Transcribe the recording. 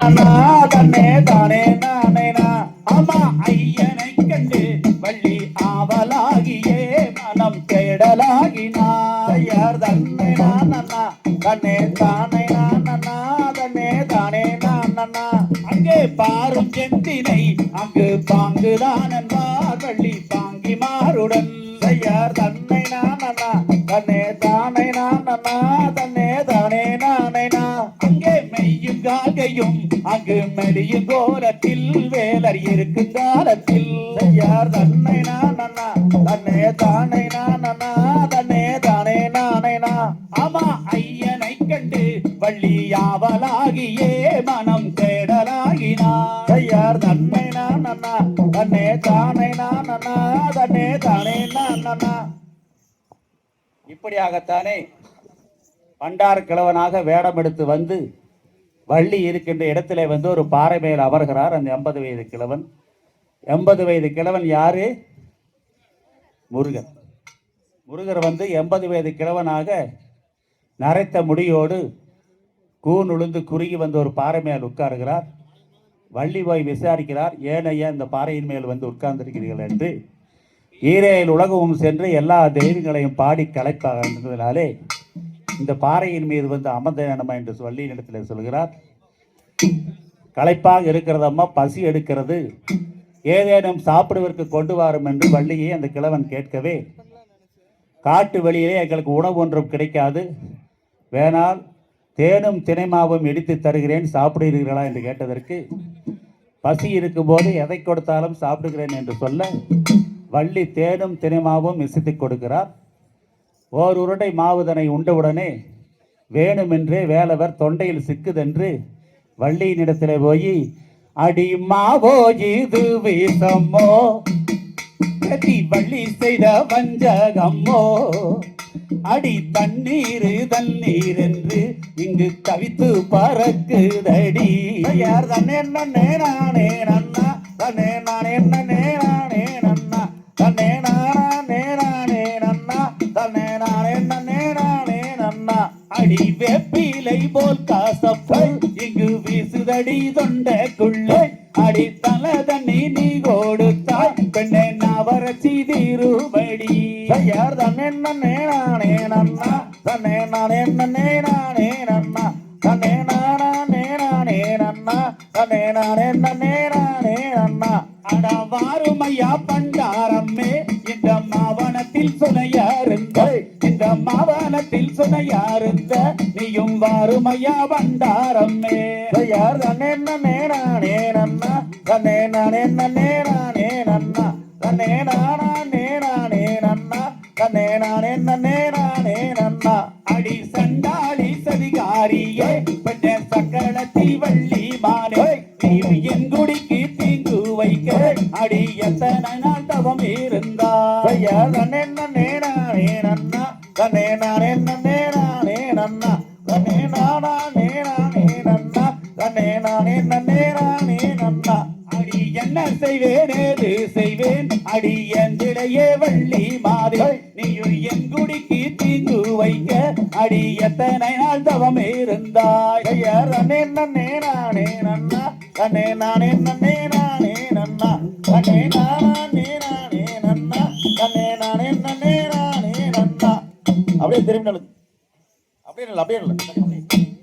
அண்ணா தன்னே தானே நானேனா ஆமா ஐயனை கண்டு வள்ளி ஆவலாகியே மனம் தேடலாகினார் தன்னை நான் தன்னே தானே நான் தன்னே தானே நான் அங்கே பாரும் செந்தினை அங்கு பாங்குதான் என்பார் வள்ளி பாங்கி மாறுடன் யார் தன்னை தெரியும் அங்கு மெலியும் கோலத்தில் வேலர் இருக்கு காலத்தில் யார் தன்னை நான் அண்ணா தன்னே தானே நான் அண்ணா தன்னே தானே நானே நான் ஆமா ஐயனை கண்டு வள்ளி யாவலாகியே மனம் தேடலாகினார் யார் தன்னை நான் அண்ணா தன்னே தானே நான் அண்ணா தன்னே தானே நான் அண்ணா இப்படியாகத்தானே பண்டார் கிழவனாக வேடம் எடுத்து வந்து வள்ளி இருக்கின்ற இடத்துல வந்து ஒரு பாறை மேல் அமர்கிறார். அந்த எண்பது வயது கிழவன். எண்பது வயது கிழவன் யாரு? முருகன். முருகர் வந்து எண்பது வயது கிழவனாக நரைத்த முடியோடு கூன் உளுந்து குறுகி வந்து ஒரு பாறை மேல் உட்காருகிறார். வள்ளி போய் விசாரிக்கிறார் ஏன் இந்த பாறையின் மேல் வந்து உட்கார்ந்திருக்கிறீர்கள்? என்று. ஈரேல் உலகமும் சென்று எல்லா தெய்வங்களையும் பாடி கலைப்பாக இந்த பாறையின் மீது வந்து அமர்ந்த வேணுமா என்று சொல்லி இடத்துல சொல்கிறார். களைப்பாக இருக்கிறதம்மா பசி எடுக்கிறது. ஏதேனும் சாப்பிடுவதற்கு கொண்டு வரும் என்று வள்ளியை அந்த கிழவன் கேட்கவே காட்டு வெளியிலே எங்களுக்கு உணவு ஒன்றும் கிடைக்காது. வேணால் தேனும் தினைமாவும் இடித்து தருகிறேன் சாப்பிடுகிறீர்களா என்று கேட்டதற்கு பசி இருக்கும்போது எதை கொடுத்தாலும் சாப்பிடுகிறேன் என்று சொல்ல வள்ளி தேனும் தினைமாவும் மிசித்து கொடுக்கிறார். ஓர் உருண்டை மாவுதனை உண்டவுடனே வேணுமென்றே வேலவர் தொண்டையில் சிக்குதென்று வள்ளியினிடத்திலே போய் அடி மாவோ இது வீசம்மோ கதி வள்ளி செய்த வஞ்சகம்மோ அடி தண்ணீர் தண்ணீர் என்று இங்கு தவித்து பறக்குதடி. யார் தன்னே நன்னே நானே நன்னா தன்னே நானே வீசுதடி தொண்டைக்குள்ளே அடி தல தண்ணி நீ கொடுத்தாய். பெண்ணே நவரச்சி தீருபடி. யார் தன்னே நன்னே நானே நன்னா? தன்னே நானே நன்னே நானே நன்னா? தன்னே நானே நானே நன்னா? தன்னே நானே நன்னே நானே நன்னா? அட வாருமையா பண்டாரம்மே இந்த மாவனத்தில் சுனையாருங்க இந்த சுனையாருங்க வாருமையா பண்டாரம்மே. யார் தன்னே நன்னே நானே நன்னா. தன்னே நானே நன்னே நானே நன்னா. தன்னே நானே நானே நன்னா. தன்னே நானே நன்னே நானே நன்னா. அடி சண்டாளி சதிகாரியே பெற்ற சக்கரத்தி வள்ளி மானே. நீ என் குடிக்கு தீங்கு வைக்க அடி எத்தனை நாள் தவம் இருந்தா தன்னே நன்னே நானே நன்னா. தன்னே நானே நன்னே நானே நன்னா. தன்னே நானே நன்னே நானே நன்னா அடி என்ன செய்வேன் ஏது செய்வேன். அடி எந்திடையே வள்ளி மாறி நீயும் என் குடிக்கு தீங்கு வைக்க. அடி எத்தனை நாள் தவம் இருந்தாய். தன்னே நன்னே நானே நன்னா தன்னே நானே நன்னே நானே நன்னா தன்னே நானே நானே நன்னா தன்னே நானே நன்னே நானே நன்னா அப்படியே திரும்பி நல்லது அப்படியே நல்ல அப்படியே இல்லை